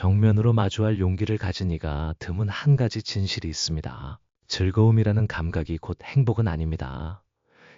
정면으로 마주할 용기를 가진 이가 드문 한 가지 진실이 있습니다. 즐거움이라는 감각이 곧 행복은 아닙니다.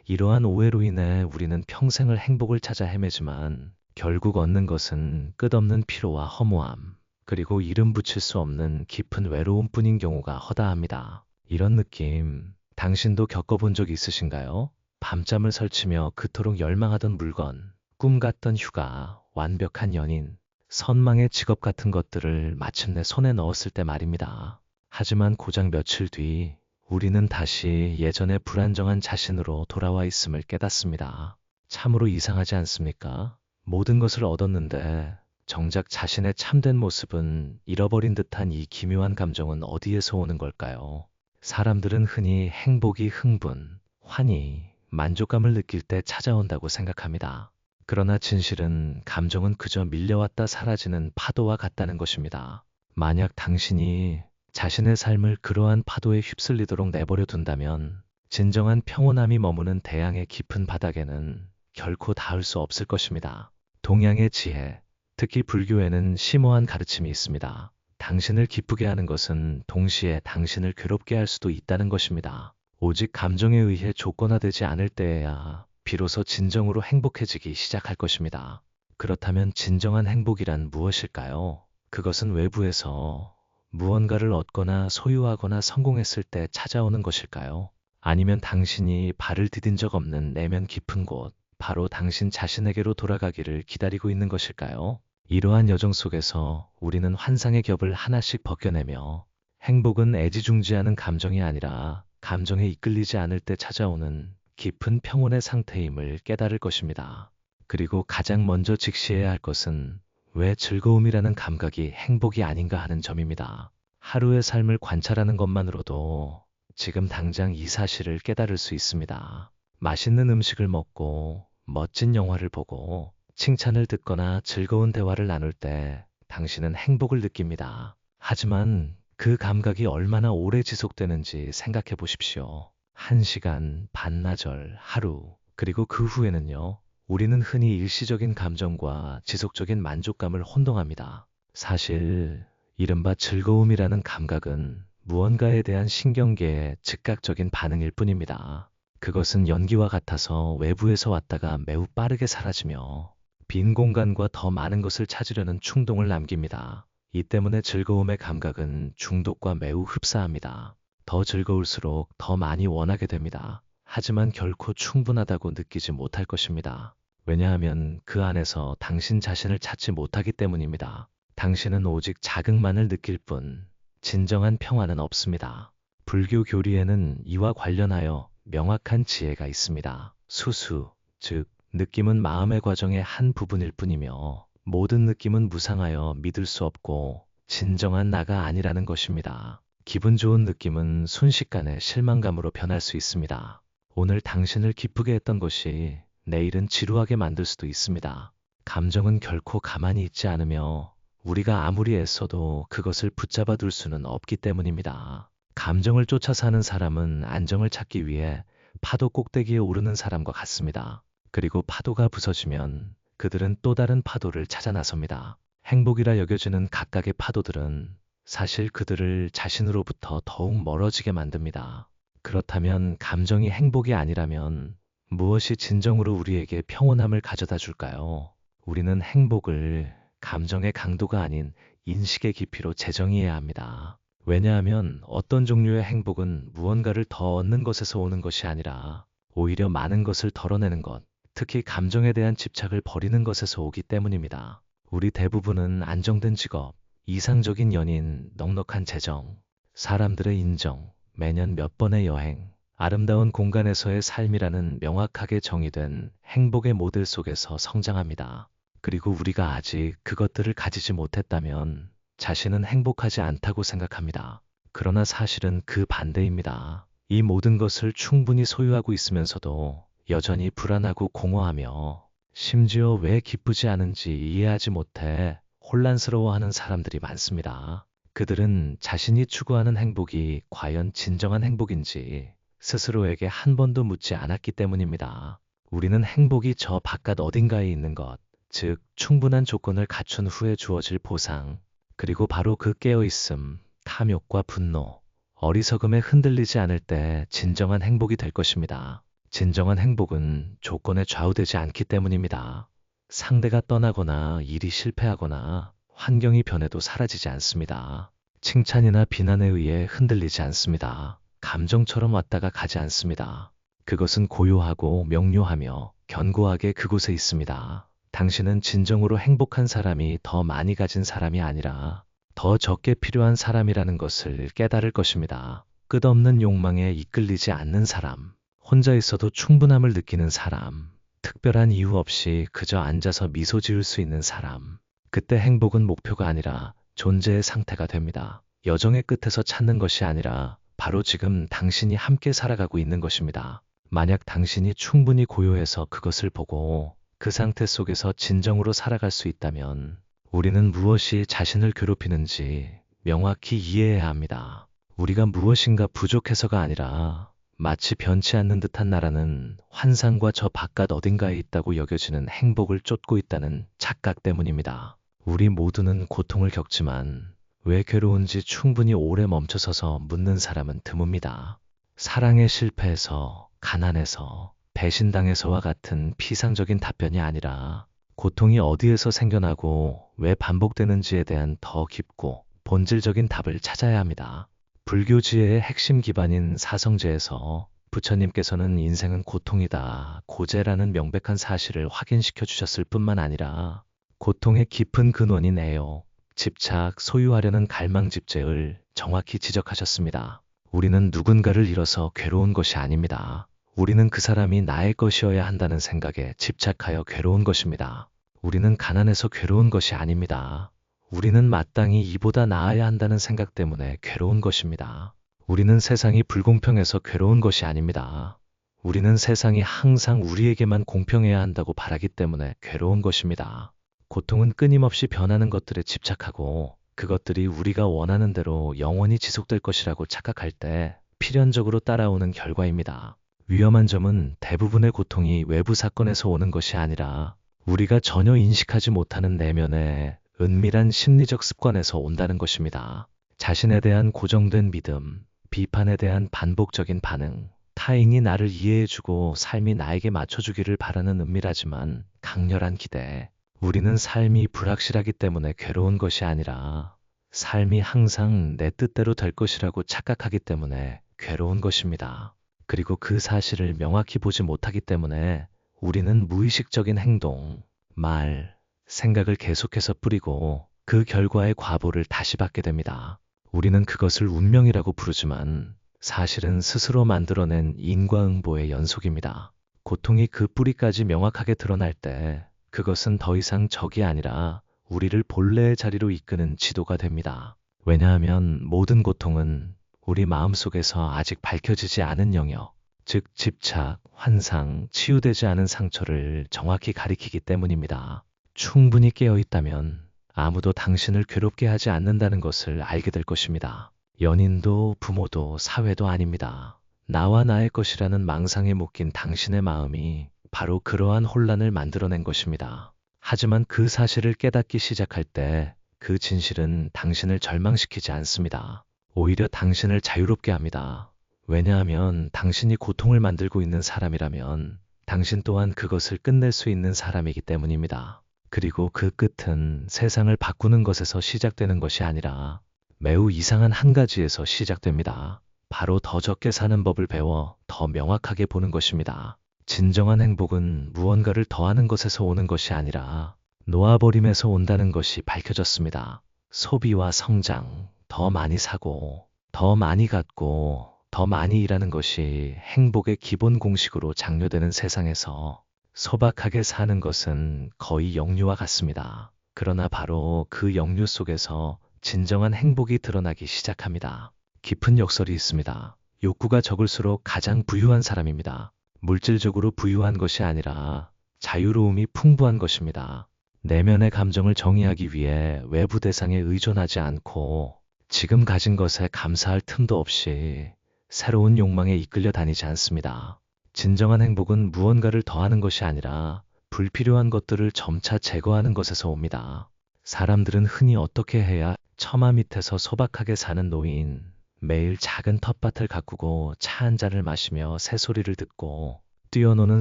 이러한 오해로 인해 우리는 평생을 행복을 찾아 헤매지만 결국 얻는 것은 끝없는 피로와 허무함, 그리고 이름 붙일 수 없는 깊은 외로움뿐인 경우가 허다합니다. 이런 느낌, 당신도 겪어본 적 있으신가요? 밤잠을 설치며 그토록 열망하던 물건, 꿈 같던 휴가, 완벽한 연인, 선망의 직업 같은 것들을 마침내 손에 넣었을 때 말입니다. 하지만 고작 며칠 뒤 우리는 다시 예전의 불안정한 자신으로 돌아와 있음을 깨닫습니다. 참으로 이상하지 않습니까? 모든 것을 얻었는데 정작 자신의 참된 모습은 잃어버린 듯한 이 기묘한 감정은 어디에서 오는 걸까요? 사람들은 흔히 행복이 흥분, 환희, 만족감을 느낄 때 찾아온다고 생각합니다. 그러나 진실은 감정은 그저 밀려왔다 사라지는 파도와 같다는 것입니다. 만약 당신이 자신의 삶을 그러한 파도에 휩쓸리도록 내버려 둔다면 진정한 평온함이 머무는 대양의 깊은 바닥에는 결코 닿을 수 없을 것입니다. 동양의 지혜, 특히 불교에는 심오한 가르침이 있습니다. 당신을 기쁘게 하는 것은 동시에 당신을 괴롭게 할 수도 있다는 것입니다. 오직 감정에 의해 조건화되지 않을 때에야 비로소 진정으로 행복해지기 시작할 것입니다. 그렇다면 진정한 행복이란 무엇일까요? 그것은 외부에서 무언가를 얻거나 소유하거나 성공했을 때 찾아오는 것일까요? 아니면 당신이 발을 디딘 적 없는 내면 깊은 곳, 바로 당신 자신에게로 돌아가기를 기다리고 있는 것일까요? 이러한 여정 속에서 우리는 환상의 겹을 하나씩 벗겨내며 행복은 애지중지하는 감정이 아니라 감정에 이끌리지 않을 때 찾아오는 깊은 평온의 상태임을 깨달을 것입니다. 그리고 가장 먼저 직시해야 할 것은 왜 즐거움이라는 감각이 행복이 아닌가 하는 점입니다. 하루의 삶을 관찰하는 것만으로도 지금 당장 이 사실을 깨달을 수 있습니다. 맛있는 음식을 먹고 멋진 영화를 보고 칭찬을 듣거나 즐거운 대화를 나눌 때 당신은 행복을 느낍니다. 하지만 그 감각이 얼마나 오래 지속되는지 생각해 보십시오. 한 시간, 반나절, 하루, 그리고 그 후에는요, 우리는 흔히 일시적인 감정과 지속적인 만족감을 혼동합니다. 사실 이른바 즐거움이라는 감각은 무언가에 대한 신경계의 즉각적인 반응일 뿐입니다. 그것은 연기와 같아서 외부에서 왔다가 매우 빠르게 사라지며 빈 공간과 더 많은 것을 찾으려는 충동을 남깁니다. 이 때문에 즐거움의 감각은 중독과 매우 흡사합니다. 더 즐거울수록 더 많이 원하게 됩니다. 하지만 결코 충분하다고 느끼지 못할 것입니다. 왜냐하면 그 안에서 당신 자신을 찾지 못하기 때문입니다. 당신은 오직 자극만을 느낄 뿐 진정한 평화는 없습니다. 불교 교리에는 이와 관련하여 명확한 지혜가 있습니다. 수수, 즉 느낌은 마음의 과정의 한 부분일 뿐이며 모든 느낌은 무상하여 믿을 수 없고 진정한 나가 아니라는 것입니다. 기분 좋은 느낌은 순식간에 실망감으로 변할 수 있습니다. 오늘 당신을 기쁘게 했던 것이 내일은 지루하게 만들 수도 있습니다. 감정은 결코 가만히 있지 않으며 우리가 아무리 애써도 그것을 붙잡아 둘 수는 없기 때문입니다. 감정을 쫓아 사는 사람은 안정을 찾기 위해 파도 꼭대기에 오르는 사람과 같습니다. 그리고 파도가 부서지면 그들은 또 다른 파도를 찾아 나섭니다. 행복이라 여겨지는 각각의 파도들은 사실 그들을 자신으로부터 더욱 멀어지게 만듭니다. 그렇다면 감정이 행복이 아니라면 무엇이 진정으로 우리에게 평온함을 가져다 줄까요? 우리는 행복을 감정의 강도가 아닌 인식의 깊이로 재정의해야 합니다. 왜냐하면 어떤 종류의 행복은 무언가를 더 얻는 것에서 오는 것이 아니라 오히려 많은 것을 덜어내는 것, 특히 감정에 대한 집착을 버리는 것에서 오기 때문입니다. 우리 대부분은 안정된 직업, 이상적인 연인, 넉넉한 재정, 사람들의 인정, 매년 몇 번의 여행, 아름다운 공간에서의 삶이라는 명확하게 정의된 행복의 모델 속에서 성장합니다. 그리고 우리가 아직 그것들을 가지지 못했다면 자신은 행복하지 않다고 생각합니다. 그러나 사실은 그 반대입니다. 이 모든 것을 충분히 소유하고 있으면서도 여전히 불안하고 공허하며 심지어 왜 기쁘지 않은지 이해하지 못해 혼란스러워하는 사람들이 많습니다. 그들은 자신이 추구하는 행복이 과연 진정한 행복인지 스스로에게 한 번도 묻지 않았기 때문입니다. 우리는 행복이 저 바깥 어딘가에 있는 것, 즉 충분한 조건을 갖춘 후에 주어질 보상, 그리고 바로 그 깨어있음, 탐욕과 분노, 어리석음에 흔들리지 않을 때 진정한 행복이 될 것입니다. 진정한 행복은 조건에 좌우되지 않기 때문입니다. 상대가 떠나거나 일이 실패하거나 환경이 변해도 사라지지 않습니다. 칭찬이나 비난에 의해 흔들리지 않습니다. 감정처럼 왔다가 가지 않습니다. 그것은 고요하고 명료하며 견고하게 그곳에 있습니다. 당신은 진정으로 행복한 사람이 더 많이 가진 사람이 아니라 더 적게 필요한 사람이라는 것을 깨달을 것입니다. 끝없는 욕망에 이끌리지 않는 사람, 혼자 있어도 충분함을 느끼는 사람, 특별한 이유 없이 그저 앉아서 미소 지을 수 있는 사람. 그때 행복은 목표가 아니라 존재의 상태가 됩니다. 여정의 끝에서 찾는 것이 아니라 바로 지금 당신이 함께 살아가고 있는 것입니다. 만약 당신이 충분히 고요해서 그것을 보고 그 상태 속에서 진정으로 살아갈 수 있다면 우리는 무엇이 자신을 괴롭히는지 명확히 이해해야 합니다. 우리가 무엇인가 부족해서가 아니라 마치 변치 않는 듯한 나라는 환상과 저 바깥 어딘가에 있다고 여겨지는 행복을 쫓고 있다는 착각 때문입니다. 우리 모두는 고통을 겪지만 왜 괴로운지 충분히 오래 멈춰서서 묻는 사람은 드뭅니다. 사랑에 실패해서, 가난해서, 배신당해서와 같은 피상적인 답변이 아니라 고통이 어디에서 생겨나고 왜 반복되는지에 대한 더 깊고 본질적인 답을 찾아야 합니다. 불교 지혜의 핵심 기반인 사성제에서 부처님께서는 인생은 고통이다, 고재라는 명백한 사실을 확인시켜 주셨을 뿐만 아니라 고통의 깊은 근원인 애요, 집착, 소유하려는 갈망 집재를 정확히 지적하셨습니다. 우리는 누군가를 잃어서 괴로운 것이 아닙니다. 우리는 그 사람이 나의 것이어야 한다는 생각에 집착하여 괴로운 것입니다. 우리는 가난해서 괴로운 것이 아닙니다. 우리는 마땅히 이보다 나아야 한다는 생각 때문에 괴로운 것입니다. 우리는 세상이 불공평해서 괴로운 것이 아닙니다. 우리는 세상이 항상 우리에게만 공평해야 한다고 바라기 때문에 괴로운 것입니다. 고통은 끊임없이 변하는 것들에 집착하고 그것들이 우리가 원하는 대로 영원히 지속될 것이라고 착각할 때 필연적으로 따라오는 결과입니다. 위험한 점은 대부분의 고통이 외부 사건에서 오는 것이 아니라 우리가 전혀 인식하지 못하는 내면의 은밀한 심리적 습관에서 온다는 것입니다. 자신에 대한 고정된 믿음, 비판에 대한 반복적인 반응, 타인이 나를 이해해주고 삶이 나에게 맞춰주기를 바라는 은밀하지만 강렬한 기대. 우리는 삶이 불확실하기 때문에 괴로운 것이 아니라 삶이 항상 내 뜻대로 될 것이라고 착각하기 때문에 괴로운 것입니다. 그리고 그 사실을 명확히 보지 못하기 때문에 우리는 무의식적인 행동, 말, 생각을 계속해서 뿌리고 그 결과의 과보를 다시 받게 됩니다. 우리는 그것을 운명이라고 부르지만 사실은 스스로 만들어낸 인과응보의 연속입니다. 고통이 그 뿌리까지 명확하게 드러날 때 그것은 더 이상 적이 아니라 우리를 본래의 자리로 이끄는 지도가 됩니다. 왜냐하면 모든 고통은 우리 마음속에서 아직 밝혀지지 않은 영역, 즉 집착, 환상, 치유되지 않은 상처를 정확히 가리키기 때문입니다. 충분히 깨어 있다면 아무도 당신을 괴롭게 하지 않는다는 것을 알게 될 것입니다. 연인도 부모도 사회도 아닙니다. 나와 나의 것이라는 망상에 묶인 당신의 마음이 바로 그러한 혼란을 만들어낸 것입니다. 하지만 그 사실을 깨닫기 시작할 때 그 진실은 당신을 절망시키지 않습니다. 오히려 당신을 자유롭게 합니다. 왜냐하면 당신이 고통을 만들고 있는 사람이라면 당신 또한 그것을 끝낼 수 있는 사람이기 때문입니다. 그리고 그 끝은 세상을 바꾸는 것에서 시작되는 것이 아니라 매우 이상한 한 가지에서 시작됩니다. 바로 더 적게 사는 법을 배워 더 명확하게 보는 것입니다. 진정한 행복은 무언가를 더하는 것에서 오는 것이 아니라 놓아버림에서 온다는 것이 밝혀졌습니다. 소비와 성장, 더 많이 사고, 더 많이 갖고, 더 많이 일하는 것이 행복의 기본 공식으로 장려되는 세상에서 소박하게 사는 것은 거의 영유와 같습니다. 그러나 바로 그 영유 속에서 진정한 행복이 드러나기 시작합니다. 깊은 역설이 있습니다. 욕구가 적을수록 가장 부유한 사람입니다. 물질적으로 부유한 것이 아니라 자유로움이 풍부한 것입니다. 내면의 감정을 정의하기 위해 외부 대상에 의존하지 않고 지금 가진 것에 감사할 틈도 없이 새로운 욕망에 이끌려 다니지 않습니다. 진정한 행복은 무언가를 더하는 것이 아니라 불필요한 것들을 점차 제거하는 것에서 옵니다. 사람들은 흔히 어떻게 해야 처마 밑에서 소박하게 사는 노인, 매일 작은 텃밭을 가꾸고 차 한 잔을 마시며 새소리를 듣고 뛰어노는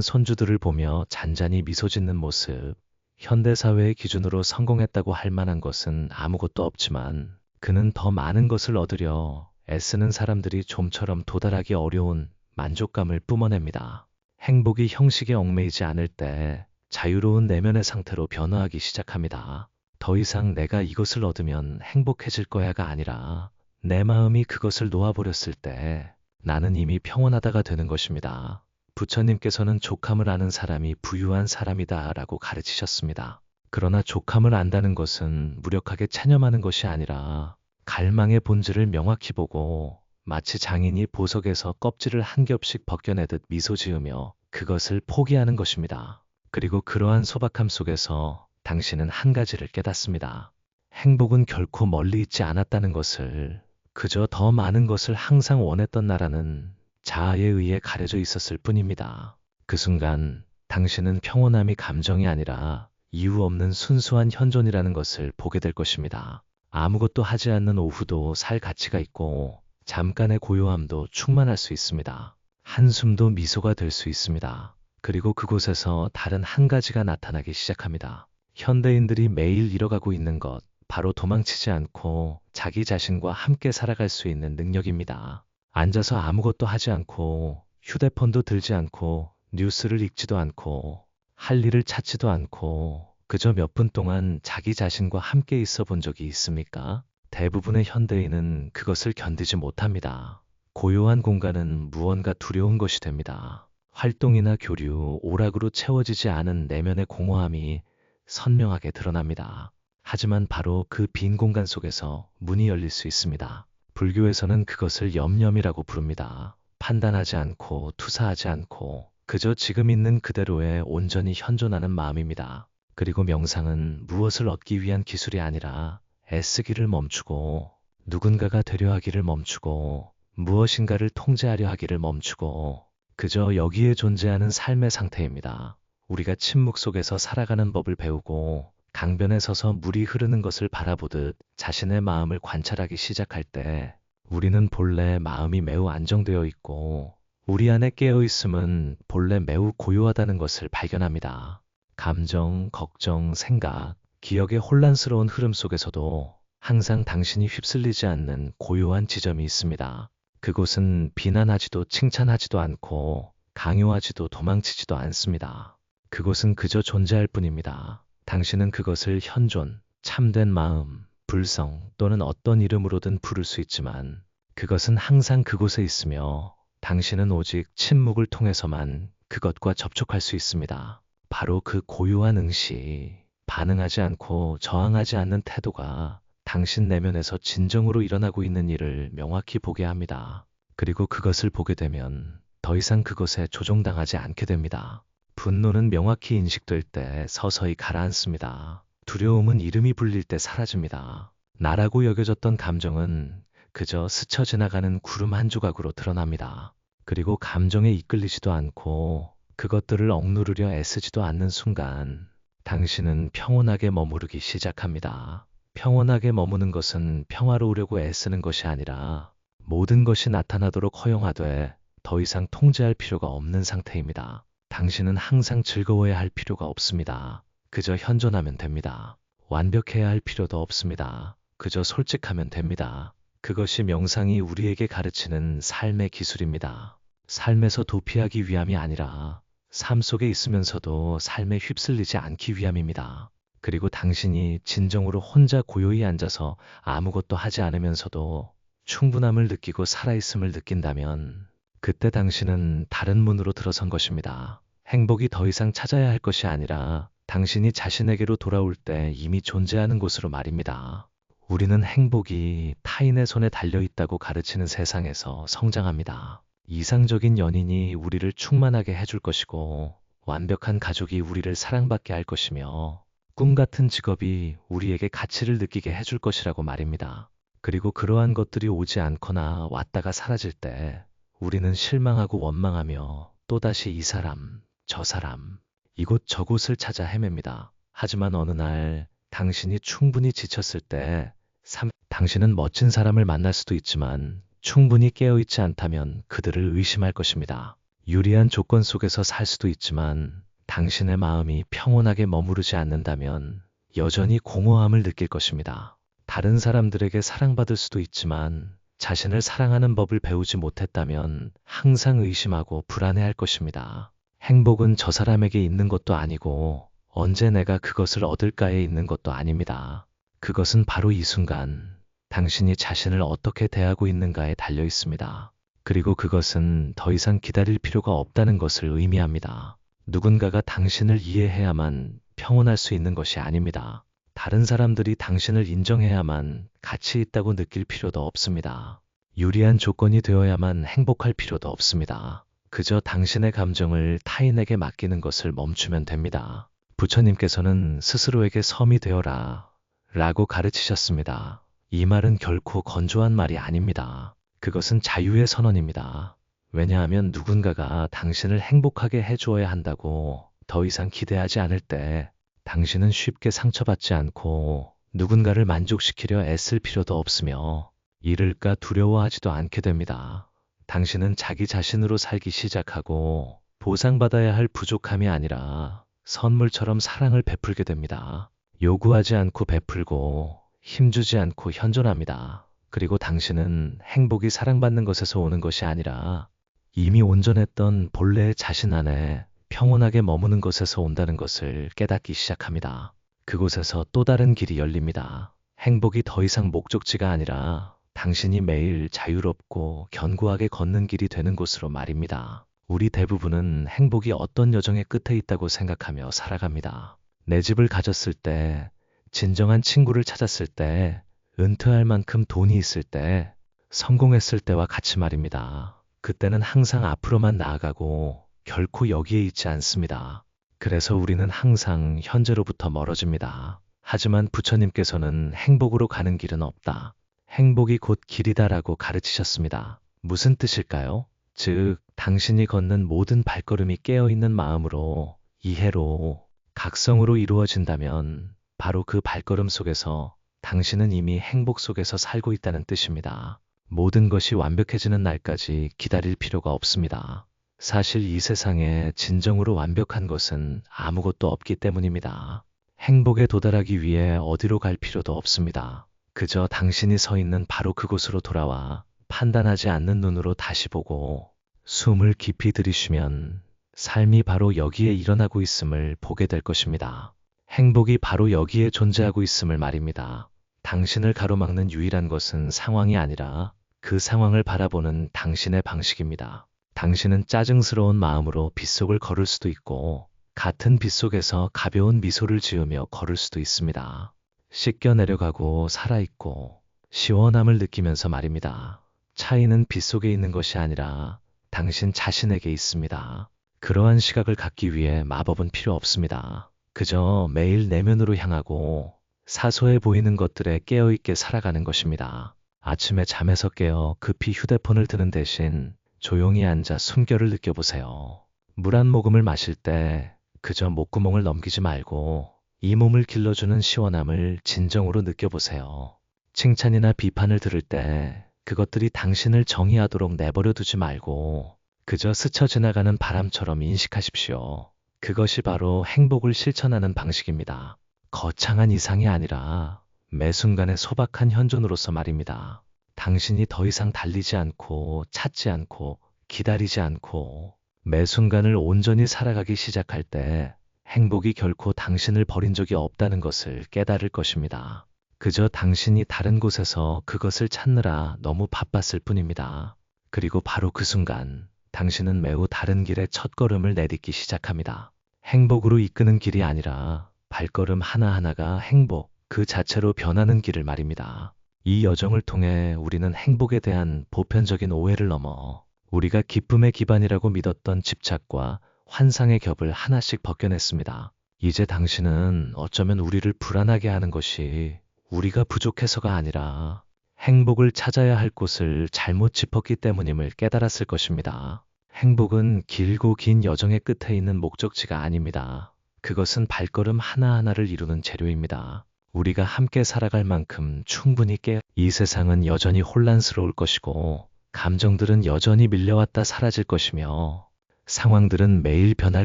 손주들을 보며 잔잔히 미소 짓는 모습. 현대사회의 기준으로 성공했다고 할 만한 것은 아무것도 없지만 그는 더 많은 것을 얻으려 애쓰는 사람들이 좀처럼 도달하기 어려운 만족감을 뿜어냅니다. 행복이 형식에 얽매이지 않을 때 자유로운 내면의 상태로 변화하기 시작합니다. 더 이상 내가 이것을 얻으면 행복해질 거야가 아니라 내 마음이 그것을 놓아버렸을 때 나는 이미 평온하다가 되는 것입니다. 부처님께서는 족함을 아는 사람이 부유한 사람이다 라고 가르치셨습니다. 그러나 족함을 안다는 것은 무력하게 체념하는 것이 아니라 갈망의 본질을 명확히 보고 마치 장인이 보석에서 껍질을 한 겹씩 벗겨내듯 미소 지으며 그것을 포기하는 것입니다. 그리고 그러한 소박함 속에서 당신은 한 가지를 깨닫습니다. 행복은 결코 멀리 있지 않았다는 것을 그저 더 많은 것을 항상 원했던 나라는 자아에 의해 가려져 있었을 뿐입니다. 그 순간 당신은 평온함이 감정이 아니라 이유 없는 순수한 현존이라는 것을 보게 될 것입니다. 아무것도 하지 않는 오후도 살 가치가 있고 잠깐의 고요함도 충만할 수 있습니다. 한숨도 미소가 될 수 있습니다. 그리고 그곳에서 다른 한 가지가 나타나기 시작합니다. 현대인들이 매일 잃어가고 있는 것, 바로 도망치지 않고 자기 자신과 함께 살아갈 수 있는 능력입니다. 앉아서 아무것도 하지 않고 휴대폰도 들지 않고 뉴스를 읽지도 않고 할 일을 찾지도 않고 그저 몇 분 동안 자기 자신과 함께 있어 본 적이 있습니까? 대부분의 현대인은 그것을 견디지 못합니다. 고요한 공간은 무언가 두려운 것이 됩니다. 활동이나 교류, 오락으로 채워지지 않은 내면의 공허함이 선명하게 드러납니다. 하지만 바로 그 빈 공간 속에서 문이 열릴 수 있습니다. 불교에서는 그것을 염념이라고 부릅니다. 판단하지 않고 투사하지 않고 그저 지금 있는 그대로에 온전히 현존하는 마음입니다. 그리고 명상은 무엇을 얻기 위한 기술이 아니라 애쓰기를 멈추고 누군가가 되려 하기를 멈추고 무엇인가를 통제하려 하기를 멈추고 그저 여기에 존재하는 삶의 상태입니다. 우리가 침묵 속에서 살아가는 법을 배우고 강변에 서서 물이 흐르는 것을 바라보듯 자신의 마음을 관찰하기 시작할 때 우리는 본래 마음이 매우 안정되어 있고 우리 안에 깨어 있음은 본래 매우 고요하다는 것을 발견합니다. 감정, 걱정, 생각, 기억의 혼란스러운 흐름 속에서도 항상 당신이 휩쓸리지 않는 고요한 지점이 있습니다. 그곳은 비난하지도 칭찬하지도 않고 강요하지도 도망치지도 않습니다. 그곳은 그저 존재할 뿐입니다. 당신은 그것을 현존, 참된 마음, 불성 또는 어떤 이름으로든 부를 수 있지만 그것은 항상 그곳에 있으며 당신은 오직 침묵을 통해서만 그것과 접촉할 수 있습니다. 바로 그 고요한 응시, 반응하지 않고 저항하지 않는 태도가 당신 내면에서 진정으로 일어나고 있는 일을 명확히 보게 합니다. 그리고 그것을 보게 되면 더 이상 그것에 조종당하지 않게 됩니다. 분노는 명확히 인식될 때 서서히 가라앉습니다. 두려움은 이름이 불릴 때 사라집니다. 나라고 여겨졌던 감정은 그저 스쳐 지나가는 구름 한 조각으로 드러납니다. 그리고 감정에 이끌리지도 않고 그것들을 억누르려 애쓰지도 않는 순간 당신은 평온하게 머무르기 시작합니다. 평온하게 머무는 것은 평화로우려고 애쓰는 것이 아니라 모든 것이 나타나도록 허용하되 더 이상 통제할 필요가 없는 상태입니다. 당신은 항상 즐거워야 할 필요가 없습니다. 그저 현존하면 됩니다. 완벽해야 할 필요도 없습니다. 그저 솔직하면 됩니다. 그것이 명상이 우리에게 가르치는 삶의 기술입니다. 삶에서 도피하기 위함이 아니라 삶 속에 있으면서도 삶에 휩쓸리지 않기 위함입니다. 그리고 당신이 진정으로 혼자 고요히 앉아서 아무것도 하지 않으면서도 충분함을 느끼고 살아있음을 느낀다면 그때 당신은 다른 문으로 들어선 것입니다. 행복이 더 이상 찾아야 할 것이 아니라 당신이 자신에게로 돌아올 때 이미 존재하는 곳으로 말입니다. 우리는 행복이 타인의 손에 달려 있다고 가르치는 세상에서 성장합니다. 이상적인 연인이 우리를 충만하게 해줄 것이고 완벽한 가족이 우리를 사랑받게 할 것이며 꿈 같은 직업이 우리에게 가치를 느끼게 해줄 것이라고 말입니다. 그리고 그러한 것들이 오지 않거나 왔다가 사라질 때 우리는 실망하고 원망하며 또다시 이 사람, 저 사람, 이곳 저곳을 찾아 헤맵니다. 하지만 어느 날 당신이 충분히 지쳤을 때 3. 당신은 멋진 사람을 만날 수도 있지만 충분히 깨어있지 않다면 그들을 의심할 것입니다. 유리한 조건 속에서 살 수도 있지만 당신의 마음이 평온하게 머무르지 않는다면 여전히 공허함을 느낄 것입니다. 다른 사람들에게 사랑받을 수도 있지만 자신을 사랑하는 법을 배우지 못했다면 항상 의심하고 불안해할 것입니다. 행복은 저 사람에게 있는 것도 아니고 언제 내가 그것을 얻을까에 있는 것도 아닙니다. 그것은 바로 이 순간 당신이 자신을 어떻게 대하고 있는가에 달려 있습니다. 그리고 그것은 더 이상 기다릴 필요가 없다는 것을 의미합니다. 누군가가 당신을 이해해야만 평온할 수 있는 것이 아닙니다. 다른 사람들이 당신을 인정해야만 가치 있다고 느낄 필요도 없습니다. 유리한 조건이 되어야만 행복할 필요도 없습니다. 그저 당신의 감정을 타인에게 맡기는 것을 멈추면 됩니다. 부처님께서는 스스로에게 섬이 되어라 라고 가르치셨습니다. 이 말은 결코 건조한 말이 아닙니다. 그것은 자유의 선언입니다. 왜냐하면 누군가가 당신을 행복하게 해주어야 한다고 더 이상 기대하지 않을 때 당신은 쉽게 상처받지 않고 누군가를 만족시키려 애쓸 필요도 없으며 잃을까 두려워하지도 않게 됩니다. 당신은 자기 자신으로 살기 시작하고 보상받아야 할 부족함이 아니라 선물처럼 사랑을 베풀게 됩니다. 요구하지 않고 베풀고 힘주지 않고 현존합니다. 그리고 당신은 행복이 사랑받는 것에서 오는 것이 아니라 이미 온전했던 본래의 자신 안에 평온하게 머무는 것에서 온다는 것을 깨닫기 시작합니다. 그곳에서 또 다른 길이 열립니다. 행복이 더 이상 목적지가 아니라 당신이 매일 자유롭고 견고하게 걷는 길이 되는 곳으로 말입니다. 우리 대부분은 행복이 어떤 여정의 끝에 있다고 생각하며 살아갑니다. 내 집을 가졌을 때, 진정한 친구를 찾았을 때, 은퇴할 만큼 돈이 있을 때, 성공했을 때와 같이 말입니다. 그때는 항상 앞으로만 나아가고 결코 여기에 있지 않습니다. 그래서 우리는 항상 현재로부터 멀어집니다. 하지만 부처님께서는 행복으로 가는 길은 없다. 행복이 곧 길이다라고 가르치셨습니다. 무슨 뜻일까요? 즉, 당신이 걷는 모든 발걸음이 깨어있는 마음으로, 이해로, 각성으로 이루어진다면 바로 그 발걸음 속에서 당신은 이미 행복 속에서 살고 있다는 뜻입니다. 모든 것이 완벽해지는 날까지 기다릴 필요가 없습니다. 사실 이 세상에 진정으로 완벽한 것은 아무것도 없기 때문입니다. 행복에 도달하기 위해 어디로 갈 필요도 없습니다. 그저 당신이 서 있는 바로 그곳으로 돌아와 판단하지 않는 눈으로 다시 보고 숨을 깊이 들이쉬면 삶이 바로 여기에 일어나고 있음을 보게 될 것입니다. 행복이 바로 여기에 존재하고 있음을 말입니다. 당신을 가로막는 유일한 것은 상황이 아니라 그 상황을 바라보는 당신의 방식입니다. 당신은 짜증스러운 마음으로 빗속을 걸을 수도 있고 같은 빗속에서 가벼운 미소를 지으며 걸을 수도 있습니다. 씻겨 내려가고 살아있고 시원함을 느끼면서 말입니다. 차이는 빗속에 있는 것이 아니라 당신 자신에게 있습니다. 그러한 시각을 갖기 위해 마법은 필요 없습니다. 그저 매일 내면으로 향하고 사소해 보이는 것들에 깨어있게 살아가는 것입니다. 아침에 잠에서 깨어 급히 휴대폰을 드는 대신 조용히 앉아 숨결을 느껴보세요. 물 한 모금을 마실 때 그저 목구멍을 넘기지 말고 이 몸을 길러주는 시원함을 진정으로 느껴보세요. 칭찬이나 비판을 들을 때 그것들이 당신을 정의하도록 내버려 두지 말고 그저 스쳐 지나가는 바람처럼 인식하십시오. 그것이 바로 행복을 실천하는 방식입니다. 거창한 이상이 아니라 매 순간의 소박한 현존으로서 말입니다. 당신이 더 이상 달리지 않고 찾지 않고 기다리지 않고 매 순간을 온전히 살아가기 시작할 때 행복이 결코 당신을 버린 적이 없다는 것을 깨달을 것입니다. 그저 당신이 다른 곳에서 그것을 찾느라 너무 바빴을 뿐입니다. 그리고 바로 그 순간 당신은 매우 다른 길의 첫 걸음을 내딛기 시작합니다. 행복으로 이끄는 길이 아니라 발걸음 하나하나가 행복 그 자체로 변하는 길을 말입니다. 이 여정을 통해 우리는 행복에 대한 보편적인 오해를 넘어 우리가 기쁨의 기반이라고 믿었던 집착과 환상의 겹을 하나씩 벗겨냈습니다. 이제 당신은 어쩌면 우리를 불안하게 하는 것이 우리가 부족해서가 아니라 행복을 찾아야 할 곳을 잘못 짚었기 때문임을 깨달았을 것입니다. 행복은 길고 긴 여정의 끝에 있는 목적지가 아닙니다. 그것은 발걸음 하나하나를 이루는 재료입니다. 우리가 함께 살아갈 만큼 충분히 깨, 이 세상은 여전히 혼란스러울 것이고, 감정들은 여전히 밀려왔다 사라질 것이며, 상황들은 매일 변할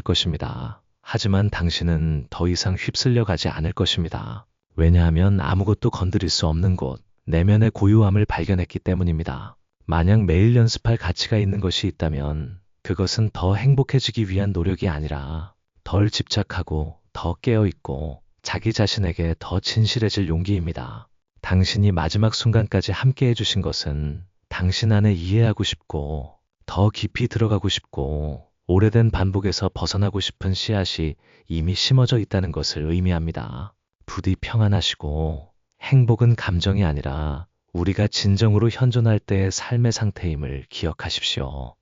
것입니다. 하지만 당신은 더 이상 휩쓸려 가지 않을 것입니다. 왜냐하면 아무것도 건드릴 수 없는 곳, 내면의 고요함을 발견했기 때문입니다. 만약 매일 연습할 가치가 있는 것이 있다면 그것은 더 행복해지기 위한 노력이 아니라 덜 집착하고 더 깨어있고 자기 자신에게 더 진실해질 용기입니다. 당신이 마지막 순간까지 함께 해주신 것은 당신 안에 이해하고 싶고 더 깊이 들어가고 싶고 오래된 반복에서 벗어나고 싶은 씨앗이 이미 심어져 있다는 것을 의미합니다. 부디 평안하시고 행복은 감정이 아니라 우리가 진정으로 현존할 때의 삶의 상태임을 기억하십시오.